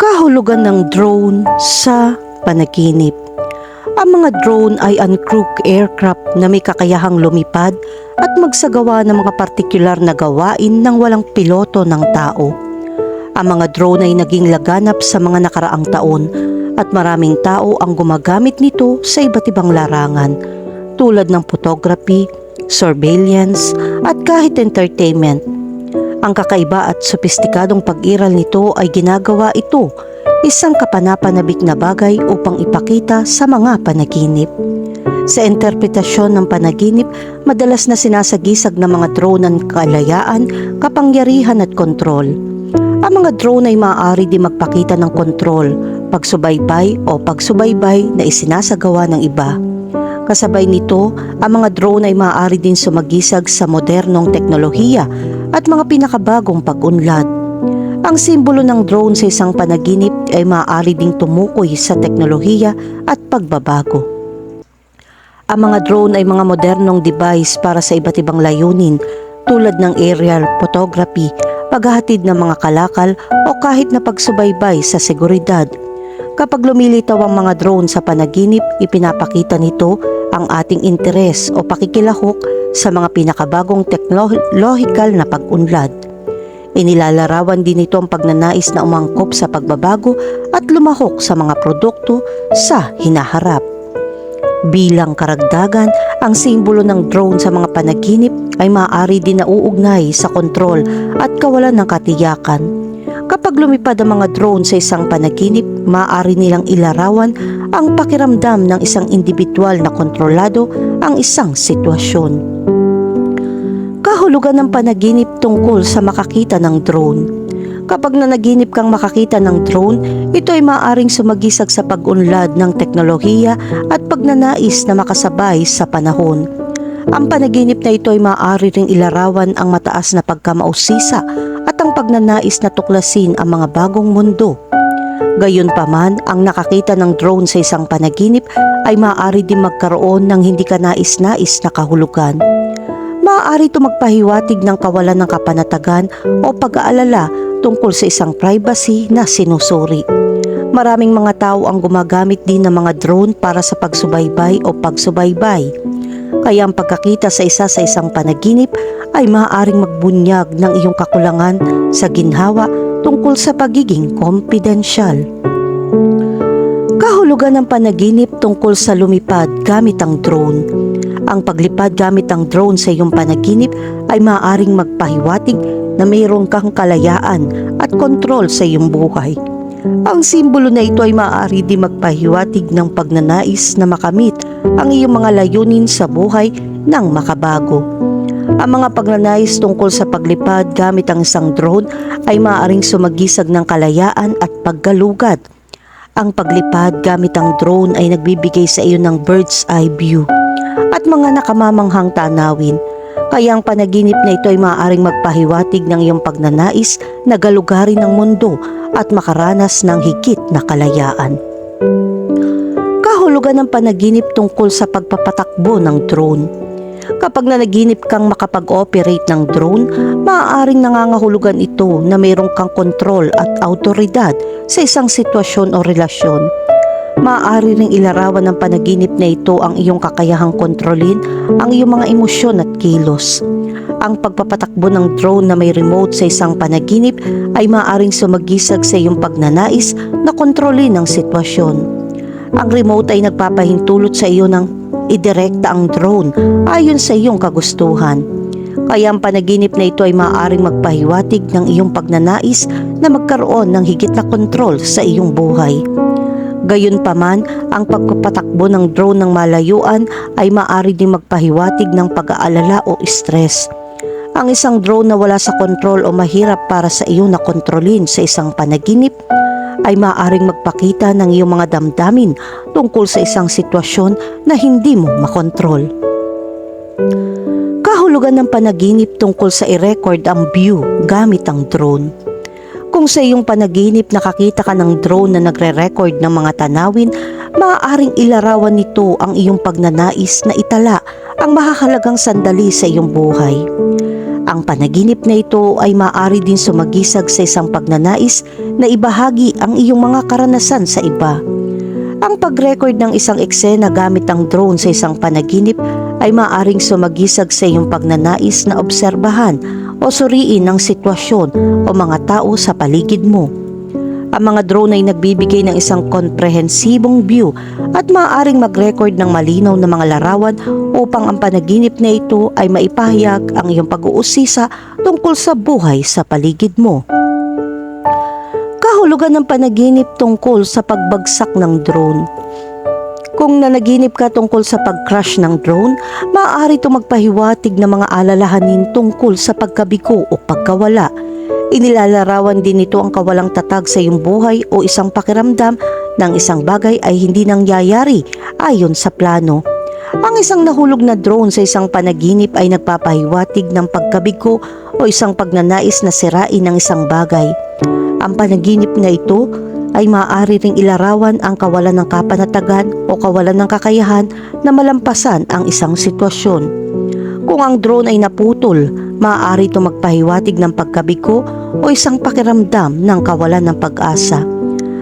Kahulugan ng drone sa panaginip. Ang mga drone ay uncrewed aircraft na may kakayahang lumipad at magsagawa ng mga partikular na gawain ng walang piloto ng tao. Ang mga drone ay naging laganap sa mga nakaraang taon at maraming tao ang gumagamit nito sa iba't ibang larangan tulad ng photography, surveillance at kahit entertainment. Ang kakaiba at sopistikadong pag-iral nito ay ginagawa ito isang kapanapanabik na bagay upang ipakita sa mga panaginip. Sa interpretasyon ng panaginip, madalas na sinasagisag ng mga drone ang kalayaan, kapangyarihan at kontrol. Ang mga drone ay maaari din magpakita ng kontrol, pagsubaybay o pagsubaybay na isinasagawa ng iba. Kasabay nito, ang mga drone ay maaari din sumagisag sa modernong teknolohiya at mga pinakabagong pag-unlad. Ang simbolo ng drone sa isang panaginip ay maaari ding tumukoy sa teknolohiya at pagbabago. Ang mga drone ay mga modernong device para sa iba't ibang layunin tulad ng aerial photography, paghahatid ng mga kalakal o kahit na pagsubaybay sa seguridad. Kapag lumilitaw ang mga drone sa panaginip, ipinapakita nito ang ating interes o pakikilahok sa mga pinakabagong teknolohikal na pag-unlad. Inilalarawan din nito ang pagnanais na umangkop sa pagbabago at lumahok sa mga produkto sa hinaharap. Bilang karagdagan, ang simbolo ng drone sa mga panaginip ay maaari din nauugnay sa kontrol at kawalan ng katiyakan. Lumipad ang mga drone sa isang panaginip, maaari nilang ilarawan ang pakiramdam ng isang individual na kontrolado ang isang sitwasyon. Kahulugan ng panaginip tungkol sa makakita ng drone. Kapag nanaginip kang makakita ng drone, ito ay maaaring sumagisag sa pag-unlad ng teknolohiya at pagnanais na makasabay sa panahon. Ang panaginip na ito ay maaari ring ilarawan ang mataas na pagkamausisa ang pagnanais na tuklasin ang mga bagong mundo. Gayunpaman, ang nakakita ng drone sa isang panaginip ay maaari din magkaroon ng hindi ka nais-nais na kahulugan. Maaari ito magpahiwatig ng kawalan ng kapanatagan o pag-aalala tungkol sa isang privacy na sinusuri. Maraming mga tao ang gumagamit din ng mga drone para sa pagsubaybay o pagsubaybay. Kaya ang pagkakita sa isa sa isang panaginip ay maaaring magbunyag ng iyong kakulangan sa ginhawa tungkol sa pagiging kompidensyal. Kahulugan ng panaginip tungkol sa lumipad gamit ang drone. Ang paglipad gamit ang drone sa iyong panaginip ay maaaring magpahiwatig na mayroon kang kalayaan at kontrol sa iyong buhay. Ang simbolo na ito ay maaari din magpahiwatig ng pagnanais na makamit ang iyong mga layunin sa buhay ng makabago. Ang mga pagnanais tungkol sa paglipad gamit ang isang drone ay maaaring sumagisag ng kalayaan at paggalugad. Ang paglipad gamit ang drone ay nagbibigay sa iyo ng bird's eye view at mga nakamamanghang tanawin. Kaya ang panaginip na ito ay maaaring magpahiwatig ng iyong pagnanais na galugarin ng mundo at makaranas ng higit na kalayaan. Kahulugan ng panaginip tungkol sa pagpapatakbo ng drone. Kapag nanaginip kang makapag-operate ng drone, maaaring nangangahulugan ito na mayroon kang kontrol at autoridad sa isang sitwasyon o relasyon. Maaari ring ilarawan ng panaginip na ito ang iyong kakayahang kontrolin ang iyong mga emosyon at kilos. Ang pagpapatakbo ng drone na may remote sa isang panaginip ay maaaring sumagisag sa iyong pagnanais na kontrolin ang sitwasyon. Ang remote ay nagpapahintulot sa iyo ng idirekta ang drone ayon sa iyong kagustuhan. Kaya ang panaginip na ito ay maaaring magpahiwatig ng iyong pagnanais na magkaroon ng higit na kontrol sa iyong buhay. Gayunpaman, ang pagpapatakbo ng drone ng malayuan ay maaari din magpahiwatig ng pag-aalala o stress. Ang isang drone na wala sa kontrol o mahirap para sa iyo na kontrolin sa isang panaginip ay maaaring magpakita ng iyong mga damdamin tungkol sa isang sitwasyon na hindi mo makontrol. Kahulugan ng panaginip tungkol sa i-record ang view gamit ang drone. Kung sa iyong panaginip nakakita ka ng drone na nagre-record ng mga tanawin, maaaring ilarawan nito ang iyong pagnanais na itala ang mahahalagang sandali sa iyong buhay. Ang panaginip na ito ay maaari din sumagisag sa isang pagnanais na ibahagi ang iyong mga karanasan sa iba. Ang pag-record ng isang eksena gamit ang drone sa isang panaginip ay maaaring sumagisag sa iyong pagnanais na obserbahan o suriin ang sitwasyon o mga tao sa paligid mo. Ang mga drone ay nagbibigay ng isang komprehensibong view at maaaring mag-record ng malinaw na mga larawan upang ang panaginip na ito ay maipahayag ang iyong pag-uusisa tungkol sa buhay sa paligid mo. Kahulugan ng panaginip tungkol sa pagbagsak ng drone. Kung nanaginip ka tungkol sa pag-crash ng drone, maaari ito magpahiwatig ng mga alalahanin tungkol sa pagkabigo o pagkawala. Inilalarawan din nito ang kawalang tatag sa iyong buhay o isang pakiramdam ng isang bagay ay hindi nangyayari ayon sa plano. Ang isang nahulog na drone sa isang panaginip ay nagpapahiwatig ng pagkabigo o isang pagnanais na sirain ng isang bagay. Ang panaginip na ito ay maaari ring ilarawan ang kawalan ng kapanatagan o kawalan ng kakayahan na malampasan ang isang sitwasyon. Kung ang drone ay naputol, maaari ito magpahiwatig ng pagkabigo o isang pakiramdam ng kawalan ng pag-asa.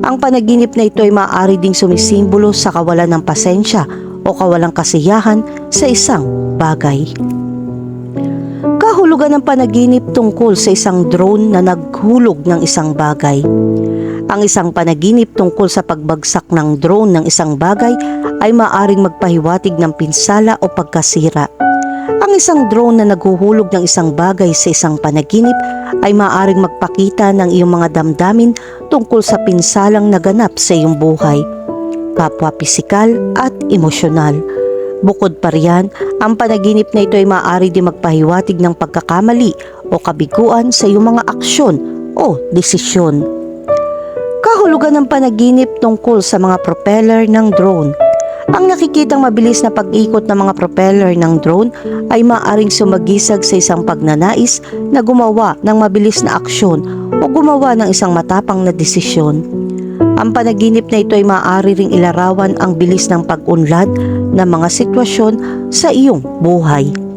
Ang panaginip na ito ay maaari ding sumisimbolo sa kawalan ng pasensya o kawalang kasiyahan sa isang bagay. Kahulugan ng panaginip tungkol sa isang drone na naghulog ng isang bagay. Ang isang panaginip tungkol sa pagbagsak ng drone ng isang bagay ay maaring magpahiwatig ng pinsala o pagkasira. Ang isang drone na naghuhulog ng isang bagay sa isang panaginip ay maaring magpakita ng iyong mga damdamin tungkol sa pinsalang naganap sa iyong buhay, kapwa pisikal at emosyonal. Bukod pa riyan, ang panaginip na ito ay maaari din magpahiwatig ng pagkakamali o kabiguan sa iyong mga aksyon o desisyon. Kahulugan ng panaginip tungkol sa mga propeller ng drone. Ang nakikitang mabilis na pag-ikot ng mga propeller ng drone ay maaaring sumagisag sa isang pagnanais na gumawa ng mabilis na aksyon o gumawa ng isang matapang na desisyon. Ang panaginip na ito ay maaari ring ilarawan ang bilis ng pag-unlad ng mga sitwasyon sa iyong buhay.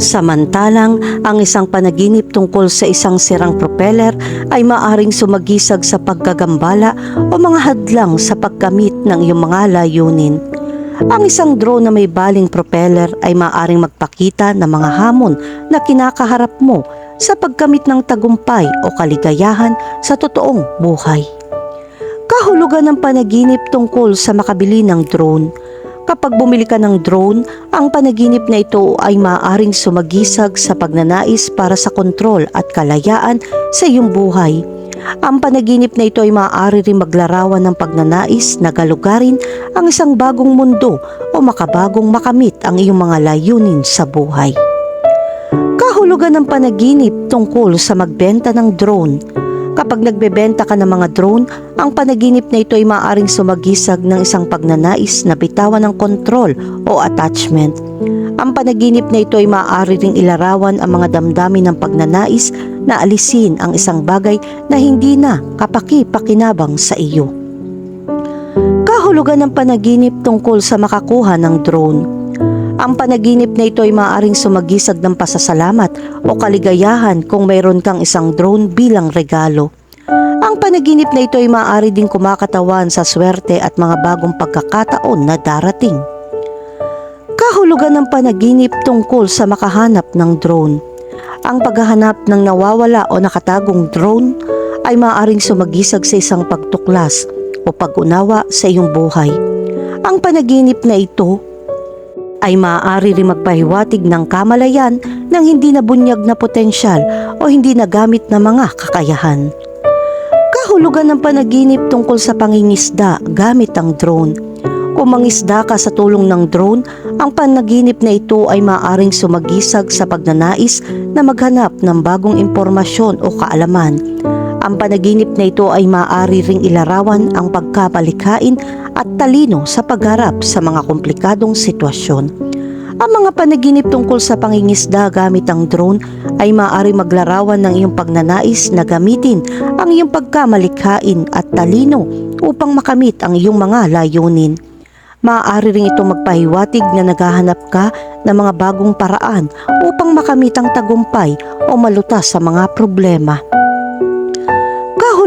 Samantalang, ang isang panaginip tungkol sa isang sirang propeller ay maaring sumagisag sa pagkagambala o mga hadlang sa pagkamit ng iyong mga layunin. Ang isang drone na may baling propeller ay maaring magpakita ng mga hamon na kinakaharap mo sa pagkamit ng tagumpay o kaligayahan sa totoong buhay. Kahulugan ng panaginip tungkol sa makabili ng drone. Kapag bumili ka ng drone, ang panaginip na ito ay maaaring sumagisag sa pagnanais para sa kontrol at kalayaan sa iyong buhay. Ang panaginip na ito ay maaari rin maglarawan ng pagnanais na galugarin ang isang bagong mundo o makabagong makamit ang iyong mga layunin sa buhay. Kahulugan ng panaginip tungkol sa magbenta ng drone. Kapag nagbebenta ka ng mga drone, ang panaginip na ito ay maaaring sumagisag ng isang pagnanais na bitawan ng kontrol o attachment. Ang panaginip na ito ay maaari ring ilarawan ang mga damdamin ng pagnanais na alisin ang isang bagay na hindi na kapaki-pakinabang sa iyo. Kahulugan ng panaginip tungkol sa makakuha ng drone. Ang panaginip na ito ay maaaring sumagisag ng pasasalamat o kaligayahan kung mayroon kang isang drone bilang regalo. Ang panaginip na ito ay maaari din kumakatawan sa swerte at mga bagong pagkakataon na darating. Kahulugan ng panaginip tungkol sa makahanap ng drone. Ang paghahanap ng nawawala o nakatagong drone ay maaaring sumagisag sa isang pagtuklas o pag-unawa sa iyong buhay. Ang panaginip na ito ay maaari rin magpahiwatig ng kamalayan ng hindi nabunyag na potensyal o hindi nagamit na mga kakayahan. Kahulugan ng panaginip tungkol sa pangingisda gamit ang drone. Kung mangisda ka sa tulong ng drone, ang panaginip na ito ay maaaring sumagisag sa pagnanais na maghanap ng bagong impormasyon o kaalaman. Ang panaginip na ito ay maaari ring ilarawan ang pagkapalikhain at talino sa pagharap sa mga komplikadong sitwasyon. Ang mga panaginip tungkol sa pangingisda gamit ang drone ay maaari maglarawan ng iyong pagnanais na gamitin ang iyong pagkamalikhain at talino upang makamit ang iyong mga layunin. Maaari ring itong magpahiwatig na naghahanap ka ng mga bagong paraan upang makamit ang tagumpay o malutas sa mga problema.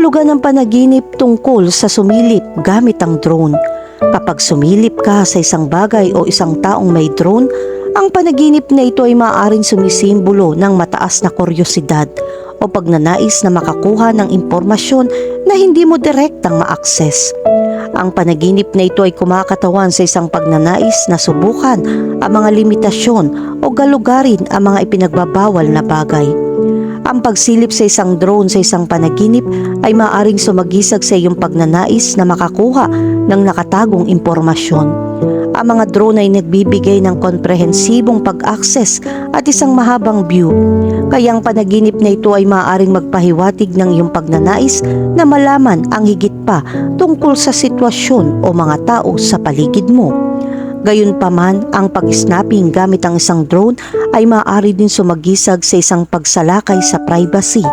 Kahulugan ng panaginip tungkol sa sumilip gamit ang drone. Kapag sumilip ka sa isang bagay o isang taong may drone, ang panaginip na ito ay maaaring sumisimbolo ng mataas na kuryosidad o pagnanais na makakuha ng impormasyon na hindi mo direktang ma-access. Ang panaginip na ito ay kumakatawan sa isang pagnanais na subukan ang mga limitasyon o galugarin ang mga ipinagbabawal na bagay. Ang pagsilip sa isang drone sa isang panaginip ay maaaring sumagisag sa iyong pagnanais na makakuha ng nakatagong impormasyon. Ang mga drone ay nagbibigay ng komprehensibong pag-access at isang mahabang view. Kaya ang panaginip na ito ay maaaring magpahiwatig ng iyong pagnanais na malaman ang higit pa tungkol sa sitwasyon o mga tao sa paligid mo. Gayunpaman, ang pag-snapping gamit ang isang drone ay maaari din sumagisag sa isang pagsalakay sa privacy.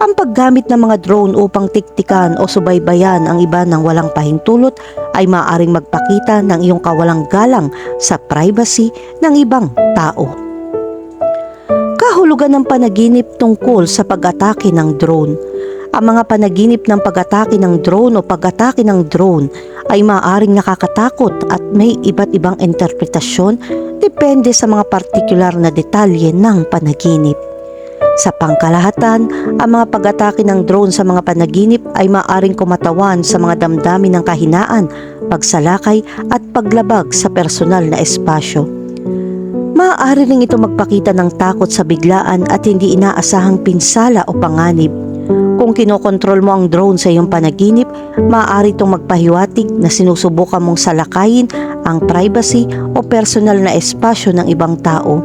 Ang paggamit ng mga drone upang tiktikan o subaybayan ang iba ng walang pahintulot ay maaaring magpakita ng iyong kawalang galang sa privacy ng ibang tao. Kahulugan ng panaginip tungkol sa pag-atake ng drone. Ang mga panaginip ng pag-atake ng drone o pag-atake ng drone ay maaaring nakakatakot at may iba't ibang interpretasyon depende sa mga partikular na detalye ng panaginip. Sa pangkalahatan, ang mga pag-atake ng drone sa mga panaginip ay maaaring kumatawan sa mga damdamin ng kahinaan, pagsalakay at paglabag sa personal na espasyo. Maaari rin ito magpakita ng takot sa biglaan at hindi inaasahang pinsala o panganib. Kung kinokontrol mo ang drone sa iyong panaginip, maaari itong magpahiwatig na sinusubukan mong salakayin ang privacy o personal na espasyo ng ibang tao.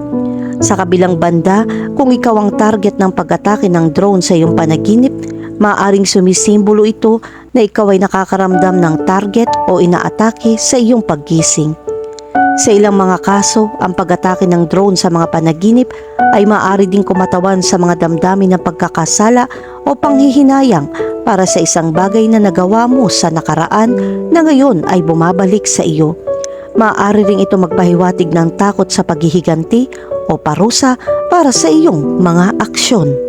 Sa kabilang banda, kung ikaw ang target ng pag-atake ng drone sa iyong panaginip, maaaring sumisimbolo ito na ikaw ay nakakaramdam ng target o inaatake sa iyong paggising. Sa ilang mga kaso, ang pag-atake ng drone sa mga panaginip ay maaari ding kumatawan sa mga damdamin ng pagkakasala o panghihinayang para sa isang bagay na nagawa mo sa nakaraan na ngayon ay bumabalik sa iyo. Maaari ring ito magpahiwatig ng takot sa paghihiganti o parusa para sa iyong mga aksyon.